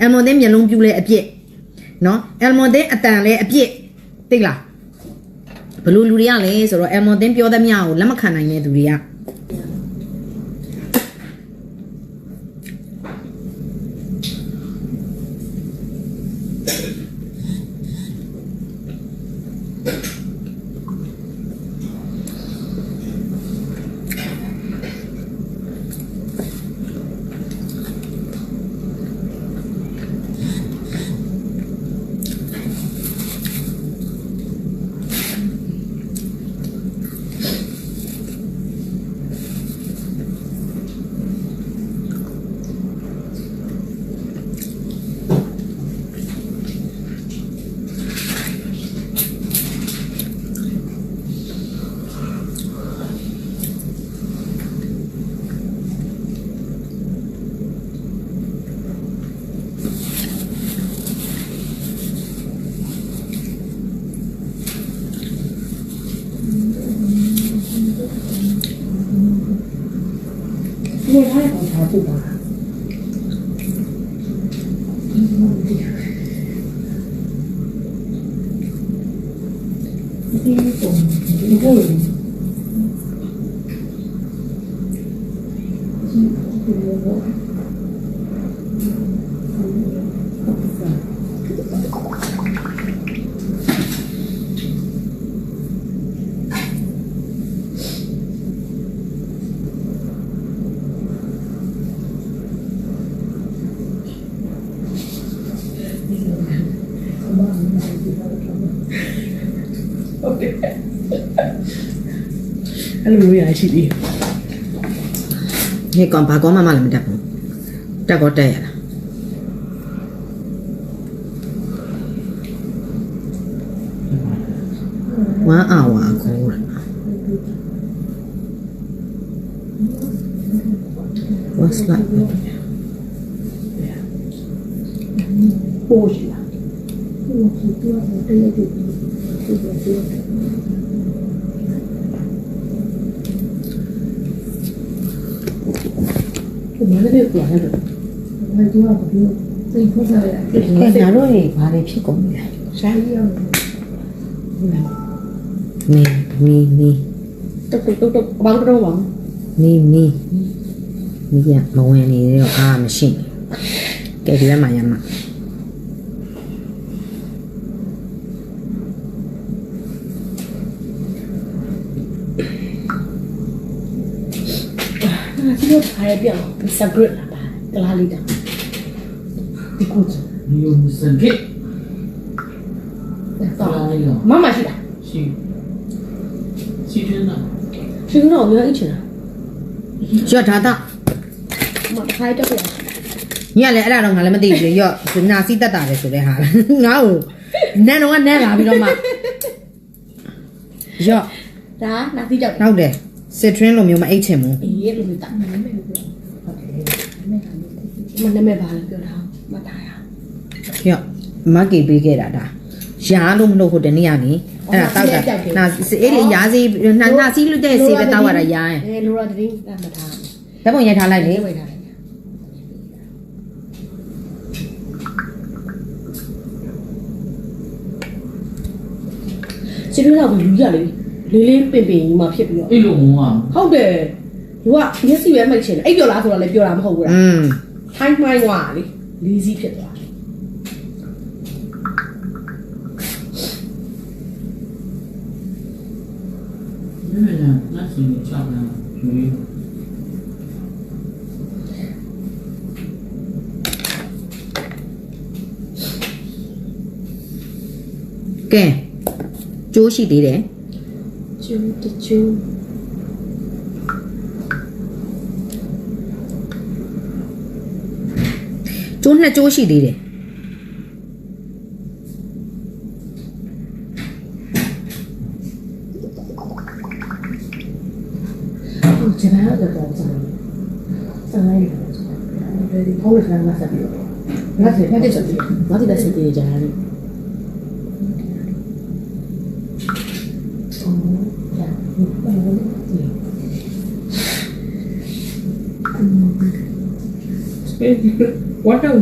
အယ်မွန်သင်းမျက်လုံးပြူလဲအပြစ်နော်အယ်မွန်သင်းအတန်လဲအပြစ်သိလားဘလို့လူတွေကလဲဆိုတော့အယ်မွန်သင်းပြောသမျှကိုလက်မခံနိုင်တဲ့သူတွေက နေ ထားတဲ့ပုံထားကြည့်ပါဒီပုံဒီကို အဲ့လိုမျိုးရရှိသေးနေကောင်ဘာကောမှမလည်းမတက်ဘူးတက်တော့တက်ရလားဝမ်းအာဝါကိုရ What's that? ပို့ရှိလားဒီ မှာလည်းပြန်ရတယ်။ဘာလို့လဲဒီစိတ်ဖွဲ့စားရ။ကဲငါတို့တွေဘာတွေဖြစ်ကုန်လဲဆိုင်ရအောင်မီမီမီတုတ်တုတ်တုတ်ဘာလို့တော့မလဲမီမီမီရမဝင်နေတော့အားမရှိကဲဒီဘက်မှာရမှာ ရပြောင်းဒီစဂရက်လာပါကလာလေးတောင်ဒီကုတ်ဒီလိုစဂရက်တော်မမရှိတာရှိရှိတွင်းတာရှိတွင်းတော့ဘယ်လိုအချင်းလားကျော်ဒါတာမထိုက်တော့ဘူးညကလည်းအဲ့ဒါတော့ငါလည်းမသိဘူးလေရော့နာစီတက်တာပဲဆိုတဲ့ဟာငါ့ကိုနန်တော့ကနန်လာပြီးတော့မှရော့ဒါနာစီကြောက်ဟုတ်တယ် စစ်ထရင်းလိုမျိုးမအိတ်ချင်ဘူးအေးလိုမျိုးတာမနမဲပြောဟုတ်တယ်မနမဲပါလဲပြောတာမထားရရော့မကေပေးခဲ့တာဒါရာလို့မလို့ဟိုတနေ့ကနေအဲ့ဒါတောက်တာနာအေးလေရာစီနာနာစီလို့တဲ့စီပဲတောက်ရတာရာရင်အဲလိုရတဲ့င်းမထားဓာတ်ပုံရိုက်ထားလိုက်လေဝေးထားလိုက်စီရီတော့လူရလေ လေးလေးပင်ပင်ကြီးမှဖြစ်ပြီးတော့အဲ့လိုမုံอ่ะဟုတ်တယ်သူကမျက်စိပဲမိတ်ချင်တယ်အိပ်ပျော်လားဆိုတော့လည်းပျော်တာမဟုတ်ဘူးလားอืมထိုင်းမှိုင်းွားလေလေးစီးဖြစ်သွားတယ်မင်းလည်းနတ်ရှင်ချောက်လာယူရင်းကဲကျိုးရှိသေးတယ် ကျူးတကျူးကျိုးနှစ်ကျိုးရှိသေးတယ်ဟုတ်ကျန်တာတော့တော့စားတယ်စားလိုက်တယ်ဒီဖုန်းကလည်းဆက်ပြီးတော့ငါ့ဆက်ဖက်ချက်ပြီးငါ့တက်ဆက်ပြီးကြာတယ်အော်ညာဘာလို့ဒီ What do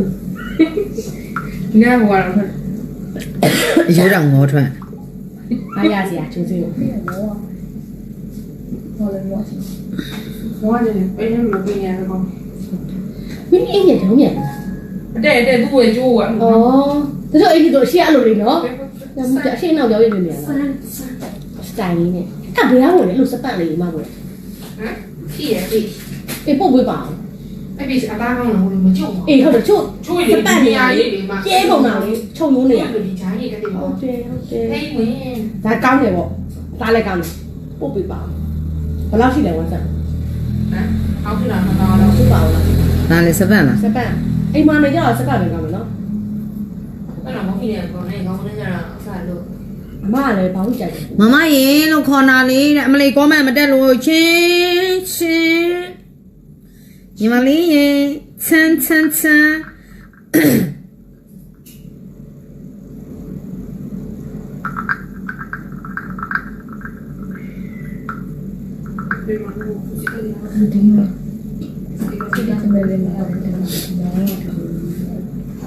ငါ့ဘွားတော့အရိုးတော်ငေါထွက်အားရစရာကျိုးစီးလို့ဟောလည်းမောစီမောတယ်ပဲနေလို့ပြင်ရတယ်ကောမင်းအိမ်ရတုံးမြန်လားတဲ့တဲ့သူ့ရဲ့ကျိုးကဩဒါဆိုအိမ်ကြီးတို့ရှေ့အဲ့လိုလေးနော်ဒါမှအရှေ့နောက်ရောက်ရနေမြန်လားစတိုင်လေးနဲ့အဲ့ဘယ်ရောက်လဲအဲ့လိုစပတ်လေးမှပေါ့ဟမ်ဖြည့်ရဖြည့်အေးပုတ်ပေးပါအောင် အဲ့ဒီအသားကောင်းလို့မကြုံဘူးအေးဟုတ်တယ်ချို့ချိုးရည်ဒီအားလေးတွေမှာကျဲပုံနာလေးခြုံလုံးနေရဒီဂျာကြီးကတည်းကဟုတ်တယ်ဟုတ်တယ်ဟဲ့ဝင်ဒါကောင်းတယ်ပေါ့ဒါလည်းကောင်းတယ်ပုတ်ပေးပါအောင်ဘယ်လောက်ရှိလဲဝမ်းဆက်ဟမ်အောက်ထလာမှာတော့ပုတ်ပါအောင်လားဒါလည်းစပန့်လားစပတ်အိမ်မှာနေကြတော့စပတ်ပဲကောင်းမယ်နော်အဲ့တော့မဖြစ်ရကောင်းနေကောင်းနေကြတာအစားလို့အမကလည်းဘာလို့ကြိုက်လဲမမရေလို့ခေါ်နာလေးတဲ့အမလေးကောမန့်မတက်လို့ချင်းချင်း ညီမလေးရေချမ်းချမ်းချမ်းဒီမှာတော့စီကလေးဒီမှာစီကလေး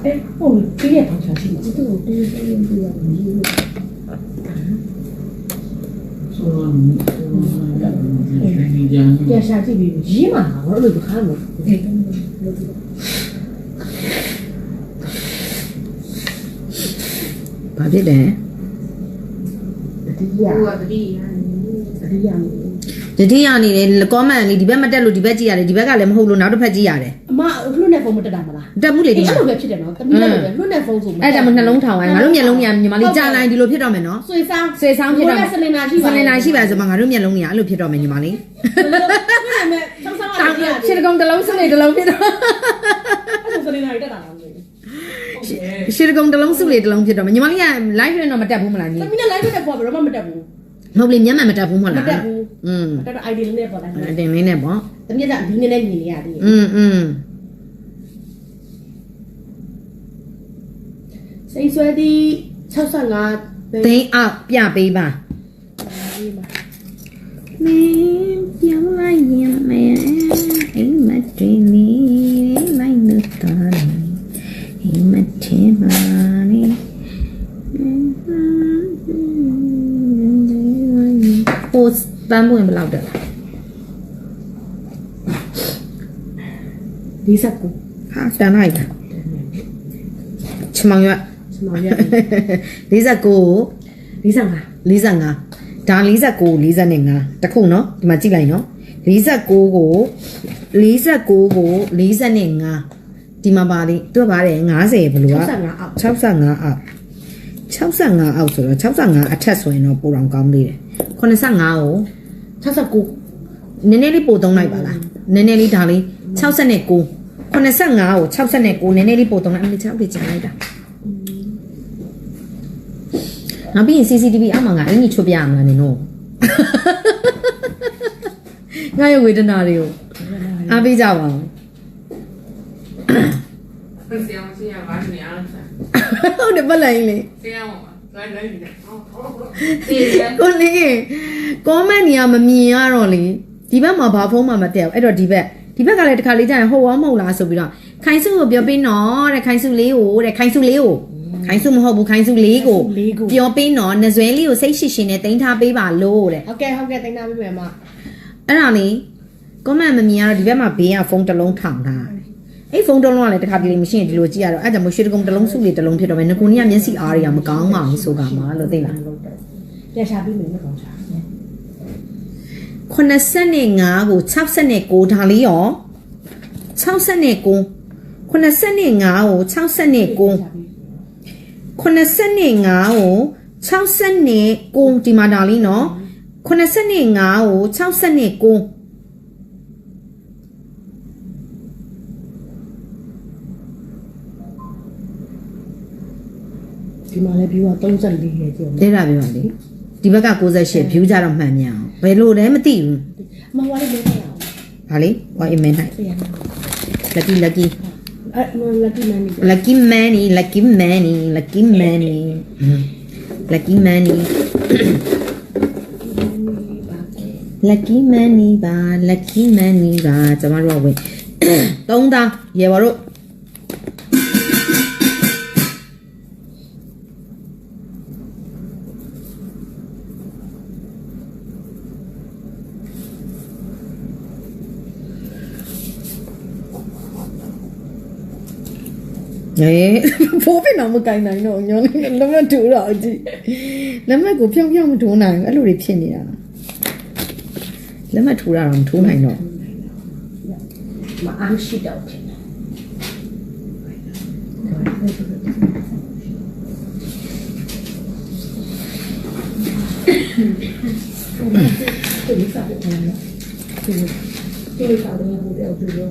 အေးဟုတ် ပြည့်ရထောင်ချာရှိတယ်ဆိုတော့ဒီကြမ်းပြရှာကြည့်ပြီးရေးမှာငါတို့လိုခါလို့ဘာဖြစ်တယ်ဒီရဟိုကတတိယဒီရမယ် တတိယအနေနဲ့ကောမန့်လေးဒီဘက်မတက်လို့ဒီဘက်ကြည့်ရတယ်ဒီဘက်ကလည်းမဟုတ်လို့နောက်တစ်ဖက်ကြည့်ရတယ်အမလွတ်နေဖုန်းမတက်တာမလားတက်မှုလေဒီအဲ့မှာလိုပဲဖြစ်တယ်နော်တမီးလည်းပဲလွတ်နေဖုန်းဆိုအဲ့ဒါမှနှလုံးထောင်လိုက်ငါတို့မျက်လုံးများညီမလေးကြာလိုက်ဒီလိုဖြစ်တော့မယ်နော်ဆွေဆောင်ဆွေဆောင်ဖြစ်တော့ဆလင်နာရှိပါဆလင်နာရှိပါဆိုမှငါတို့မျက်လုံးကြီးအဲ့လိုဖြစ်တော့မယ်ညီမလေးလွတ်နေမဲ့ဆောင်းဆောင်းတောအောင်င်ပြရခြေတကောင်တစ်လုံးစနေတစ်လုံးဖြစ်တော့အဲ့ဆလင်နာတက်တာလားခြေတကောင်တစ်လုံးစုလေတစ်လုံးဖြစ်တော့မယ်ညီမလေးက live ရတော့မတက်ဘူးမလားညီတမီးလည်း live တက်ပေါ်ဘယ်တော့မှမတက်ဘူး မဟုတ်လေမျက်မှန်မတက်ဘူးမဟုတ် မ လား တက်ဘူး อืม တက်တော့ ID လေးနဲ့ပေါ်လာတယ် အတင်လေးနဲ့ပေါ့ တမီးကဒီနေ့နဲ့ညီနေရတယ် อืมอืม စိတ်ဆွဲသည်65ပဲ သိန်းအောက်ပြပေးပါမင်းပြောင်းလိုက်ရင်မယ်အိမ်မတွင်နေလိုက်လို့တော်နေအိမ်မထင် တန်းပွင့်ဘယ်လောက်တက်လဲ ဒီဆက်ကို ဟာတန်းလိုက်တာချမောင်ရွက် စမောင်ရ 49 ဒီဆက်ပါ 45ဒါ49 45တခုเนาะဒီမှာကြည့်လိုက်เนาะ49ကို49ကို45ဒီမှာပါလေသူကပါတယ်90ဘယ်လိုက 65အောက် 65အောက်65အောက်ဆိုတော့65အထက်ဆိုရင်တော့ပိုတောင်ကောင်းသေးတယ် 85ကို69နည်းနည်းလေးပိုသုံးလိုက်ပါလားနည်းနည်းလေးဒါလေး69 85ကို69နည်းနည်းလေးပိုသုံးလိုက်အမေ6လေးကျန်လိုက်တာနောက်ပြီးရင် CCTV အောက်မှာငါအင်ကြီးချွတ်ပြရမှာနင်တို့ငါရဲ့ဝေဒနာတွေကိုအားပေးကြပါဦးဆရာမဆရာဘာနေအောင်ဆရာဟုတ်တယ်ပတ်လိုက်လေဆရာမ လိုက်လိုက်နေဟောဟောဒီရကိုလေးကောမန့်နေရမမြင်ရတော့လေဒီဘက်မှာဘာဖုန်းမှမတက်ဘူးအဲ့တော့ဒီဘက်ဒီဘက်ကလည်းတစ်ခါလေးကြာရင်ဟုတ်ရောမဟုတ်လားဆိုပြီးတော့ခိုင်စုကိုပြောပေးနော်တဲ့ခိုင်စုလေးကိုတဲ့ခိုင်စုလေးကိုခိုင်စုမဟုတ်ဘူးခိုင်စုလေးကိုလေးကိုပြောပေးနော်နဇွဲလေးကိုစိတ်ရှိရှိနဲ့တင်ထားပေးပါလို့တဲ့ဟုတ်ကဲ့ဟုတ်ကဲ့တင်သားပေးမယ်မအဲ့ဒါလေကောမန့်မမြင်ရတော့ဒီဘက်မှာဘေးကဖုန်းတစ်လုံးထောင်ထားတယ် အဲ့ဖုန်းတစ်လုံးကလည်းတစ်ခါပြေးလို့မရှိရင်ဒီလိုကြည့်ရတော့အဲ့ကြောင့်မို့ရွှေတကုံတစ်လုံးစုလေးတစ်လုံးဖြစ်တော့မယ်ငကိုနီကမျက်စိအားတွေကမကောင်းပါဘူးဆိုကမှလို့သိလားပြရှာပေးမယ်မကောင်းချာ85ကို69ဒါလေးရော69 85ကို69 85ကို69ဒီမှာဒါလေးနော်85ကို69 ဒီမှာလည်း view က34ရဲ့ကြည့်အဲ့ဒါပြောပါလေဒီဘက်က68 view ကြတော့မှန်မြန်အောင်ဘယ်လိုလဲမသိဘူးမဝါလေးလေးအောင်ဗာလေဟောအမင်းနိုင်ပြရမယ် lucky lucky အဲ့မလက်ကီမန်နီ lucky money lucky money lucky money อืม lucky money lucky money ပါ lucky money ပါကျွန်မတို့ကဝင်3000ရေပါတို့ အဲဖိုးပင်တော့မကင်နိုင်တော့ညောင်းနေလက်မဒူတော့ကြည့်လက်မကိုဖြောင်းဖြောင်းမဒူနိုင်အဲ့လိုတွေဖြစ်နေတာလက်မထူတာတော့မထူနိုင်တော့မအားရှိတော့ဖြစ်နေတယ်ဒီလိုစားတယ်ဒီလိုစားတယ်ဘယ်လိုပြော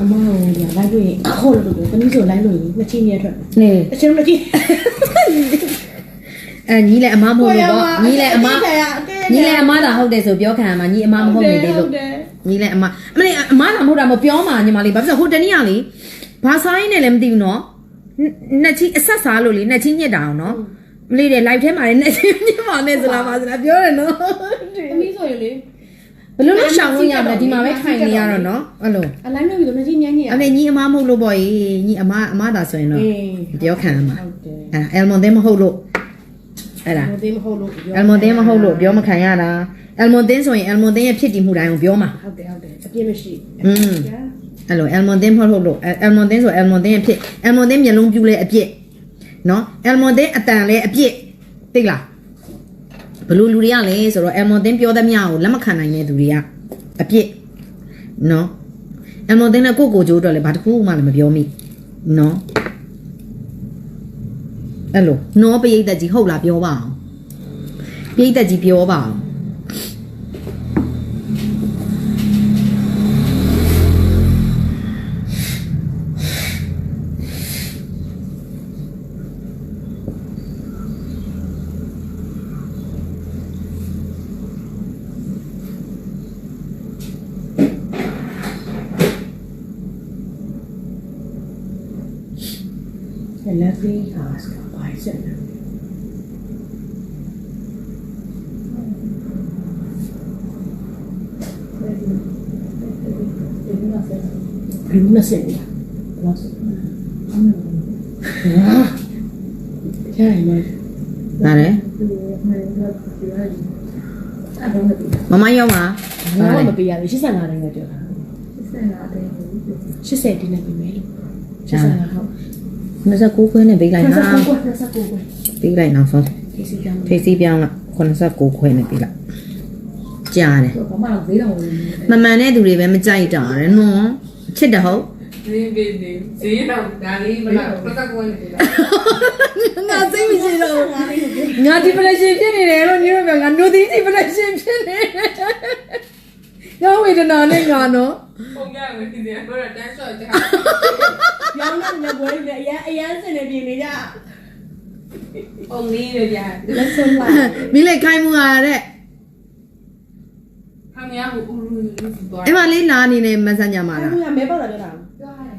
အမဟိုညလိုက်လို့ရင်ဟိုလိုလိုတနည်းဆိုလိုက်လို့ရင်နှစ်ချင်းရဲ့ထွက်နေအချင်းမချင်းအဲညီလည်းအမမဟုတ်လို့ပေါ့ညီလည်းအမညီလည်းအမသာဟုတ်တယ်ဆိုပြောခံရမှာညီအမမဟုတ်နေသေးလို့ညီလည်းအမအမလေးအမသာမဟုတ်တာမပြောမှာညီမလေးဘာဖြစ်လို့ဟိုတနေ့ကလေဘာဆိုင်နဲ့လည်းမသိဘူးနော်နှစ်ချင်းအဆက်စားလို့လေနှစ်ချင်းညက်တာအောင်နော်မလေးတဲ့ live ထဲမှာလည်းနှစ်ချင်းညက်ပါနဲ့ဆိုလားပါဆိုလားပြောရနော်သမီးဆိုရင်လေ ဘလို့လို့ရှောင်လို့ရမလဲဒီမှာပဲထိုင်နေရတော့နော်အဲ့လိုအလိုင်းလို့ပြီးတော့နှစ်ချင်းညံ့ညံ့အမေညီအမမဟုတ်လို့ပေါ့ကြီးညီအမအမသာဆိုရင်တော့အေးပြောခံရမှာဟုတ်တယ်အဲ့အယ်မွန်သင်းမဟုတ်လို့အဲ့ဒါမသိမဟုတ်လို့အယ်မွန်သင်းမဟုတ်လို့ပြောမခံရတာအယ်မွန်သင်းဆိုရင်အယ်မွန်သင်းရဲ့ဖြစ်တည်မှုတိုင်းကိုပြောမှာဟုတ်တယ်ဟုတ်တယ်အပြည့်မရှိอืมအဲ့လိုအယ်မွန်သင်းမဟုတ်လို့အယ်မွန်သင်းဆိုအယ်မွန်သင်းရဲ့ဖြစ်အယ်မွန်သင်းမျက်လုံးပြူလဲအပြစ်နော်အယ်မွန်သင်းအတန်လဲအပြစ်သိလား ဘလို့လူတွေကလဲဆိုတော့အယ်မွန်သင်းပြောသမျှကိုလက်မခံနိုင်တဲ့သူတွေကအပြစ်နော်အယ်မွန်သင်းနဲ့ကိုယ့်ကိုယ်ကျိုးတော့လဲဘာတစ်ခုမှလည်းမပြောမိနော်အဲ့လိုနော်ပရိသတ်ကြီးဟုတ်လားပြောပါအောင်ပရိသတ်ကြီးပြောပါအောင် လက်သေးဟာစကပါစက်တယ်ဘယ်လိုဆက်လဲဘာဆက်ဟာကျန်နေဒါလေမမရောက်မှာငါမပေးရဘူး85တိုင်းပဲပြောတာ80တင်းနဲ့ပြီမယ်85ဟုတ် 29ခွဲနဲ့ပေးလိုက်နော်29ကို29ကိုပေးလိုက်နောက်ဆုံးဒီစီကံဖေးစီးပြောင်းလာ89ခွဲနဲ့ပေးလိုက်ကြားတယ်ဘာမှဈေးတော်ဝင်မမှန်တဲ့သူတွေပဲမကြိုက်တာရယ်နော်ချစ်တယ်ဟုတ်ဒီဒီဒီဈေးတော့ဒါလေးမလားပတ်သက်ကွန်းနေတာငါစိတ်မရှိတော့ငါဒီပလက်ရှင်ဖြစ်နေတယ်လို့ညတို့ပြောငါနိုဒီဒီပလက်ရှင်ဖြစ်နေ ငါဝေဒနာနဲ့ငါနော်ပုံရမယ်ဒီနေ့တော့တန်းဆော့ကြရောင်းတဲ့ဘွဲတွေအရန်အရန်စင်နေပြင်နေကြပုံလေးရပြလက်ဆုံးလာမိလိုက်ခိုင်းမှုရတဲ့ခမရဘူးဦးလူလူသွားအဲ့မလေးနာနေနေမဆန်ကြမှာအဲ့လားဒါမဲပေါ့တာပြောတာပြောရတယ်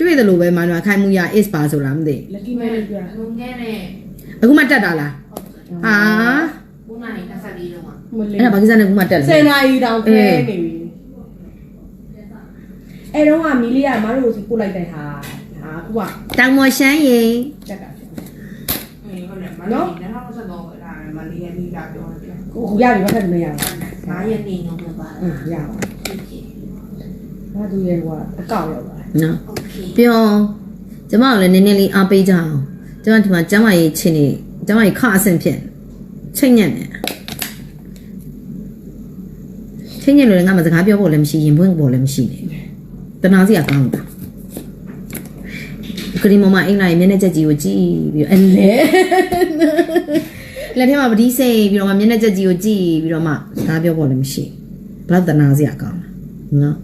တွေ့တယ်လို့ပဲမနွာခိုင်းမှုရ is ပါဆိုလားမသိလက်ကြီးမဲလို့ပြောတာလုံငယ်နဲ့အခုမှတက်တာလားဟာဘုန်းနိုင်တက်ဆက်ပြီးတော့ မလေးအဲ့ဒါဘာကိစ္စနဲ့ခုမှတက်လဲ10နာရီတောင်ခဲနေပြီအဲ့တော့ကမီလီယာမတို့ကိုစီပို့လိုက်တဲ့ဟာဒါခုကတောင်မော်ရှမ်းရင်တက်တာဖြစ်ဟုတ်တယ်မလို့2023ဒါမလေးရဲ့မိလာပြောတယ်ကိုရပြီဘာဖြစ်မရဘူး9ရက်နေတော့ပြပါလားရပါဘာသူရဲ့ကအကောက်ရောက်ပါတယ်နော်ပြောကျမကလည်းနည်းနည်းလေးအားပေးကြအောင်ကျမဒီမှာကျမရဲ့ချင်းနေကျမရဲ့ခအဆင်ဖြစ်ချိန်ညံ့တယ် ချိတ်ညက်လို့လည်းငါမစကားပြောဖို့လည်းမရှိရင်ဘွင့်ဖို့လည်းမရှိနေတနာစီကကောင်းတာခရီးမမအိမ်လိုက်မျက်နှာချက်ကြီးကိုကြည့်ပြီးတော့အလဲလက်ထဲမှာပတိစိတ်ပြီးတော့မှမျက်နှာချက်ကြီးကိုကြည့်ပြီးတော့မှစကားပြောဖို့လည်းမရှိဘဘလောက်တနာစရာကောင်းလဲနော်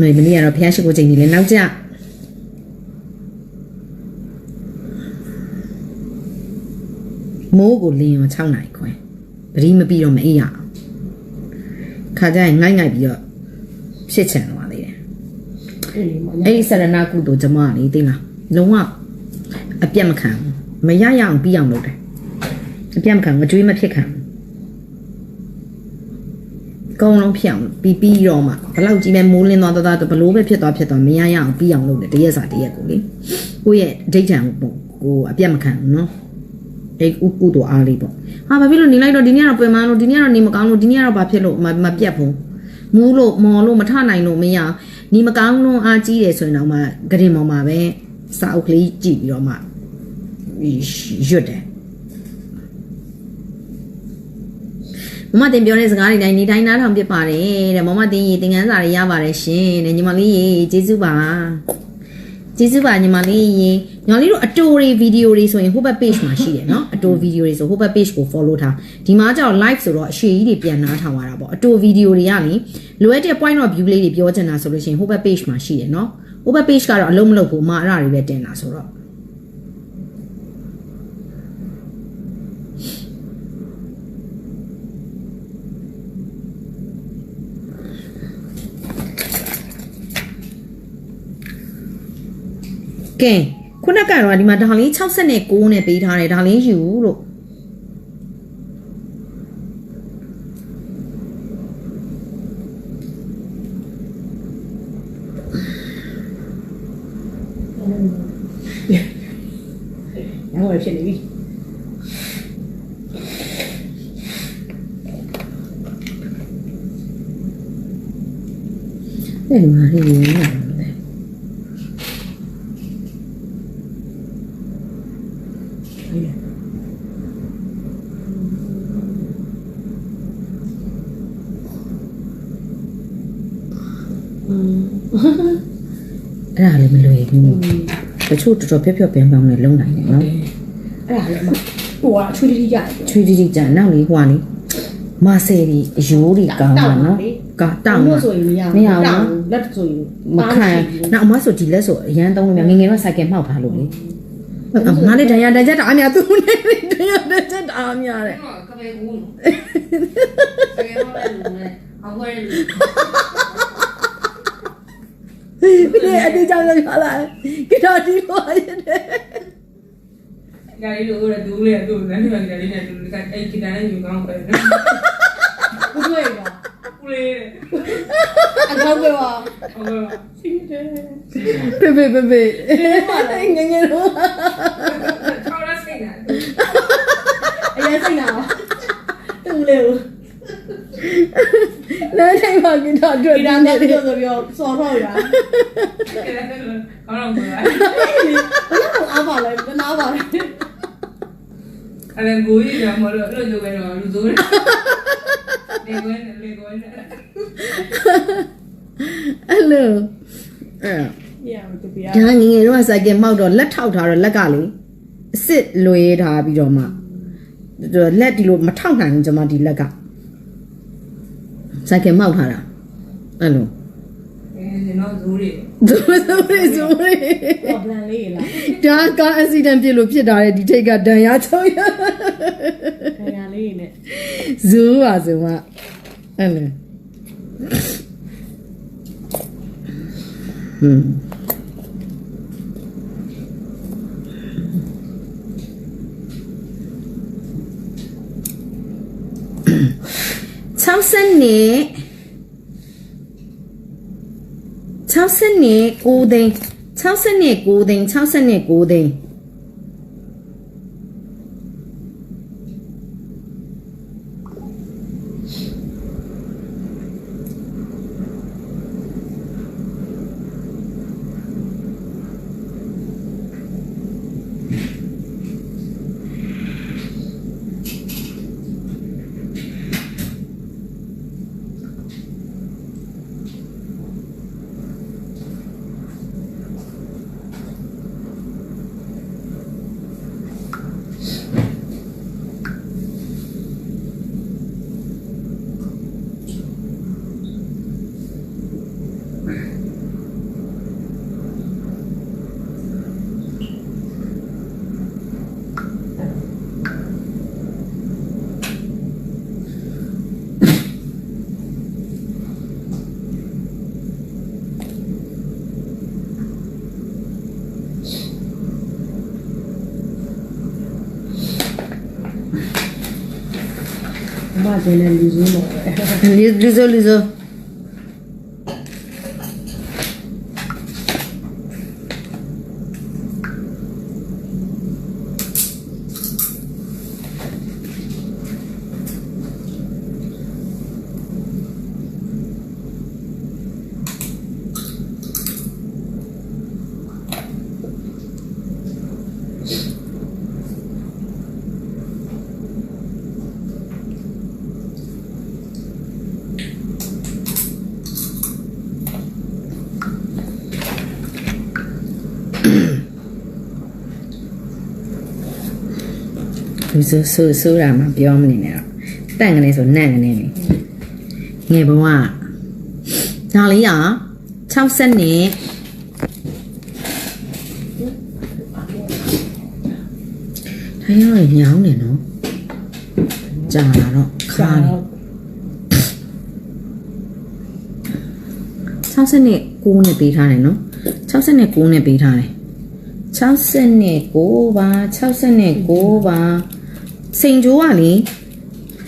မေမနီကတော့ဖျားရှိခိုးချိန်ကြီးလဲနောက်ကျ မိုးကိုလင်းရော6နိုင်ခွဲပရိမပြီးတော့မအေးရအောင်ခါကြရင်ငိုက်ငိုက်ပြီးတော့ဖြစ်ချင်သွားသေးတယ်အဲ့ဒီမှာအဲ့ဒီဆရဏကုသိုလ်ကျမကလေသိလားလုံးဝအပြတ်မခံဘူးမရရအောင်ပြီးအောင်လုပ်တယ်အပြတ်မခံဘူးမကြွေးမဖြစ်ခံဘူးကောင်းလုံးဖြစ်အောင်ပြီးပြီးတော့မှဘလောက်ကြီးပဲမိုးလင်းသွားသွားဘလို့ပဲဖြစ်သွားဖြစ်သွားမရရအောင်ပြီးအောင်လုပ်တယ်တရက်စာတရက်ကိုလေကိုယ့်ရဲ့အဋိဋ္ဌံကိုကိုအပြတ်မခံဘူးနော် အဲ့ဥကုသိုလ်အားလေးပေါ့ဟာဘာဖြစ်လို့နေလိုက်တော့ဒီနေ့ကတော့ပြင်မလို့ဒီနေ့ကတော့နေမကောင်းလို့ဒီနေ့ကတော့ဘာဖြစ်လို့မမပြတ်ဘူးမူးလို့မော်လို့မထနိုင်လို့မရနေမကောင်းလို့အားကြီးတယ်ဆိုရင်တော့မှဂရင်ပေါ်မှာပဲစာအုပ်ကလေးကြည့်ပြီးတော့မှရွတ်တယ်မမတင်ပြောတဲ့စကားတွေတိုင်းနေတိုင်းနားထောင်ပြပါတယ်တဲ့မမတင်ရေသင်ခန်းစာတွေရပါတယ်ရှင်တဲ့ညီမလေးရေကျေးဇူးပါ ကျေးဇူးပါညီမလေးရေညီမလေးတို့အတိုတွေဗီဒီယိုတွေဆိုရင်ဟိုဘက် page မှာရှိတယ်နော်အတိုဗီဒီယိုတွေဆိုဟိုဘက် page ကို follow ထားဒီမှာကျတော့ live ဆိုတော့အရှိကြီးတွေပြန်နားထောင်ရတာပေါ့အတိုဗီဒီယိုတွေကလေလိုအပ်တဲ့ point of view လေးတွေပြောချင်တာဆိုလို့ရှိရင်ဟိုဘက် page မှာရှိတယ်နော်ဟိုဘက် page ကတော့အလုံးမလုံးဘူးအမအရာတွေပဲတင်တာဆိုတော့ ကဲခုနကတော့ဒီမှာဒါလေး69နဲ့ပေးထားတယ်ဒါလေးယူလို့ ညောင်းရဖြစ်နေပြီ အဲ့ဒီမှာလေးယူနေတယ် အဲ့ဒါလည်းမလွယ်ဘူးတချို့တော်တော်ဖြက်ဖြက်ပြန်ပြောင်းနေလုံးနိုင်တယ်နော်အဲ့ဒါလည်းအမဟိုကအချွေးတိရတယ်ချွေးတိတိကြနောက်လေးဟွာလေးမာဆယ်ဒီအယိုးဒီကောင်းတာနော်ကာတောင်းလို့ဆိုရင်မရမရဘူးလက်ဆိုရင်မခံနောက်အမဆိုဒီလက်ဆိုအရန်သုံးလို့များငယ်ငယ်တော့စိုက်ကယ်မှောက်ထားလို့လေငါလေးတရားတကြတာအများသူနဲ့တရားတကြတာအများတဲ့ကပဲဘူးကပဲမလဲလူနဲ့ဟောခွဲလူ ဒီအတေးကြောင့်လည်းဟာလာကိတာဒီလိုရတဲ့ဒါလေးလိုရဒူးလေးဒူးနဲ့ဒီမှာလေးနဲ့ဒူးကအဲ့ကိတန်နဲ့ယူကောင်းပဲဘူးတွေ့ပါပူလေးအကောင်းပဲပါဟောစီးတယ်ပေပေပေပေငယ်ငယ်တော့ချောင်းရစိတ်နာအရင်စိတ်နာတူလေဦး လည်းတိုင်းမှာကိတာတွေ့ဒီတတန်းန်းနေနဲ့တယ်ပြောဆိုပြောစော်တော့ရကောင်းတော့မလားဘယ်လိုအားပါလဲမနာပါလဲအဲ့ဒါကိုကြီးကမလို့လို့ကြိုးပဲတော့လူစိုးတယ်လေကွန်းလေကွန်းအဲ့လိုအဲ့ရအောင်တပြားဒါငယ်ငယ်တော့စိုက်ကယ်မှောက်တော့လက်ထောက်ထားတော့လက်ကလေအစ်စ်လွေထားပြီးတော့မှလက်ဒီလိုမထောက်နိုင်ဘူးကျွန်မဒီလက်က စိုက်ကယ်မှောက်ထားတာအဲ့လိုအဲဒီတော့ဇိုးတွေဇိုးဇိုးလေးဇိုးလေးပေါ်ပလန်လေးလားဒါကားအက်ဆီဒန့်ဖြစ်လို့ဖြစ်တာလေဒီထိတ်ကဒဏ်ရာချုံရခံရလေးနဲ့ဇိုးပါဇိုးကအဲ့လိုဟွန်း 60နဲ့60နဲ့9သိန်း60နဲ့9သိန်း60နဲ့9သိန်း မကျင်းတဲ့လူစုမော်ပဲလူလူစိုး လူစိုးလူစိုးဆိုးဆိုးတာမှပြောမနေနဲ့တော့တန့်ကနေဆိုနန့်ကနေနေငယ်ဘဝဒါလေးอ่ะ60နဲ့ဒါရတော့ညောင်းနေနော်ကြာလာတော့ခါနေ60နဲ့9နဲ့ပေးထားတယ်နော်60နဲ့9နဲ့ပေးထားတယ်69ပါ69ပါ စိန်ကြိုးကလေ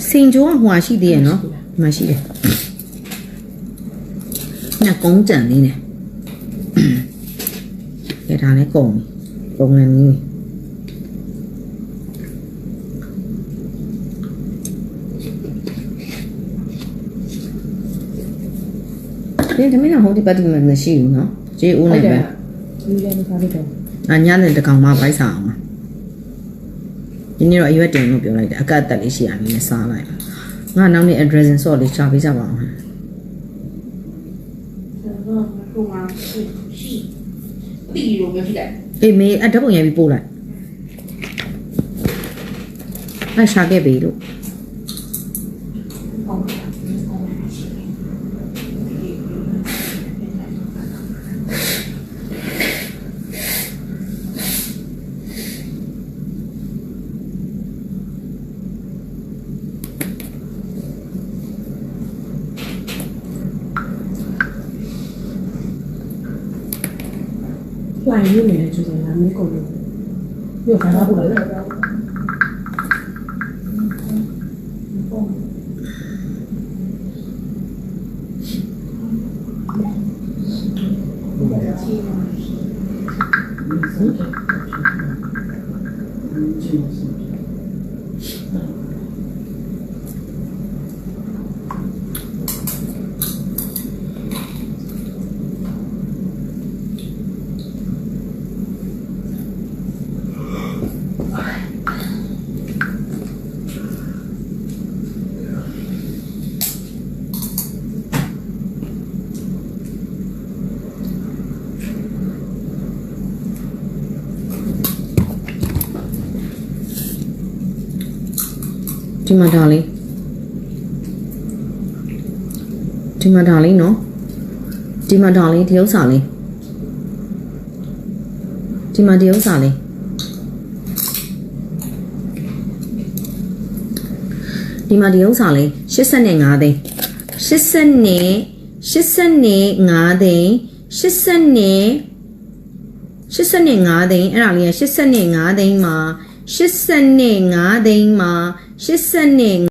စိန်ကြိုးကဟိုဟာရှိသေးရနော်ဒီမှာရှိတယ်ညကုန်းကြံလေးနဲ့ရထားလဲကုန်ပြီကုန်လည်းနီးပြီဒီတမင်းကဟိုဒီပတ်တီမှာမရှိဘူးနော်ဂျေဦးနဲ့ပဲလူလည်းမစားလို့တော့။အညာနဲ့တကောင်မှဗိုက်စားအောင်ပါ။ ဒီနေ့တော့အရွက်တင်လို့ပြောလိုက်တယ်အကတ်တက်လေးရှိရမယ်စားလိုက်။ငါနောက်နေ့ address ဆော့လေးချပေးကြပါအောင်ဟမ်တော့ဟိုမှာရှိရှိတီလိုပဲဖြစ်တယ်။အေးမေအဓာတ်ပုံရိုက်ပြီးပို့လိုက်။အဲ့ရှာခဲ့ပြီလို့ လိုင်းရင်းနေတယ်ကျူစင်လာမင်းကုန်လို့မြို့ခံစားဖို့လည်း ဒီ မှာဒါလေးဒီမှာဒါလေးနော်ဒီမှာဒါလေးဒီဥစ္စာလေးဒီမှာဒီဥစ္စာလေးဒီမှာဒီဥစ္စာလေး85သိန်း80နဲ့80နဲ့5သိန်း80နဲ့80နဲ့5သိန်းအဲ့ဒါလေးက80နဲ့5သိန်းမှာ80နဲ့5သိန်းမှာ 80နဲ့